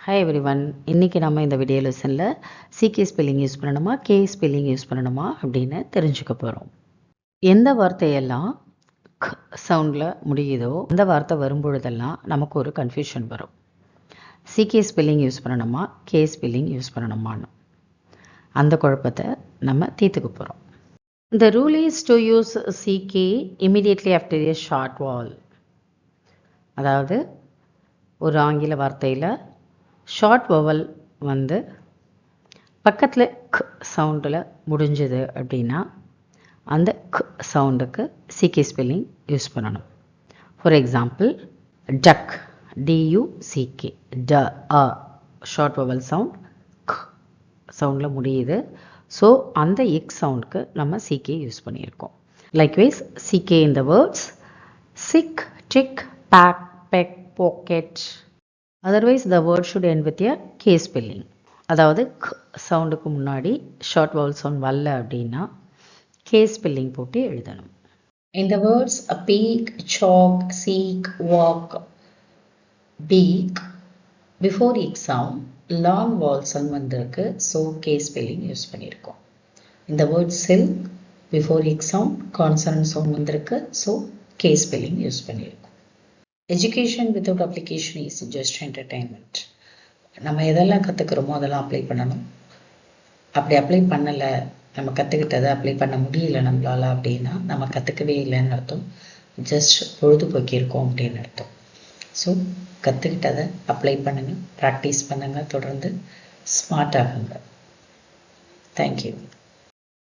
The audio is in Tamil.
ஹாய் எவ்ரி ஒன் இன்றைக்கி நம்ம இந்த வீடியோ லெசனில் சிகே ஸ்பெல்லிங் யூஸ் பண்ணணுமா கே ஸ்பெல்லிங் யூஸ் பண்ணணுமா அப்படின்னு தெரிஞ்சுக்க போகிறோம் எந்த வார்த்தையெல்லாம் க் சவுண்டில் முடியுதோ அந்த வார்த்தை வரும்பொழுதெல்லாம் நமக்கு ஒரு கன்ஃபியூஷன் வரும். சிகே ஸ்பெல்லிங் யூஸ் பண்ணணுமா கே ஸ்பெல்லிங் யூஸ் பண்ணணுமான்னு. அந்த குழப்பத்தை நம்ம தீர்த்துக்க போகிறோம் the rule is to use CK immediately after a short vowel அதாவது ஒரு ஆங்கில வார்த்தையில் ஷார்ட் வவல் வந்து பக்கத்தில் க் சவுண்டில் முடிஞ்சது அப்படின்னா அந்த க் சவுண்டுக்கு சிகே ஸ்பெல்லிங் யூஸ் பண்ணணும். For example duck D U C K ட அ ஷார்ட் வவல் சவுண்ட் க் சவுண்டில் முடியுது. ஸோ அந்த எக் சவுண்டுக்கு நம்ம சிகே யூஸ் பண்ணியிருக்கோம். Likewise CK in the words sick tick back peck packet otherwise the word should end with a K spelling அதாவது க் சவுண்டுக்கு முன்னாடி ஷார்ட் வவுல் சவுண்ட் வரல அப்படின்னா கே ஸ்பெல்லிங் போட்டு எழுதணும். இந்த words peek chalk seek walk peek before exam sound long vowel sound வந்திருக்கு. ஸோ கே ஸ்பெல்லிங் யூஸ் பண்ணியிருக்கோம் இந்த word silk before exam sound consonant sound வந்திருக்கு. ஸோ கே ஸ்பெல்லிங் யூஸ் பண்ணியிருக்கோம் education without application is just entertainment நம்ம எதெல்லாம் கற்றுக்குறோமோ அதெல்லாம் அப்ளை பண்ணணும். அப்படி அப்ளை பண்ணலை நம்ம கற்றுக்கிட்டதை அப்ளை பண்ண முடியல நம்மளால் அப்படின்னா நம்ம கற்றுக்கவே இல்லைன்னு அர்த்தம். ஜஸ்ட் பொழுதுபோக்கியிருக்கோம் அப்படின்னு அர்த்தம். ஸோ கற்றுக்கிட்டதை அப்ளை பண்ணுங்கள் ப்ராக்டிஸ் பண்ணுங்கள் தொடர்ந்து ஸ்மார்ட் ஆகுங்க. தேங்க்யூ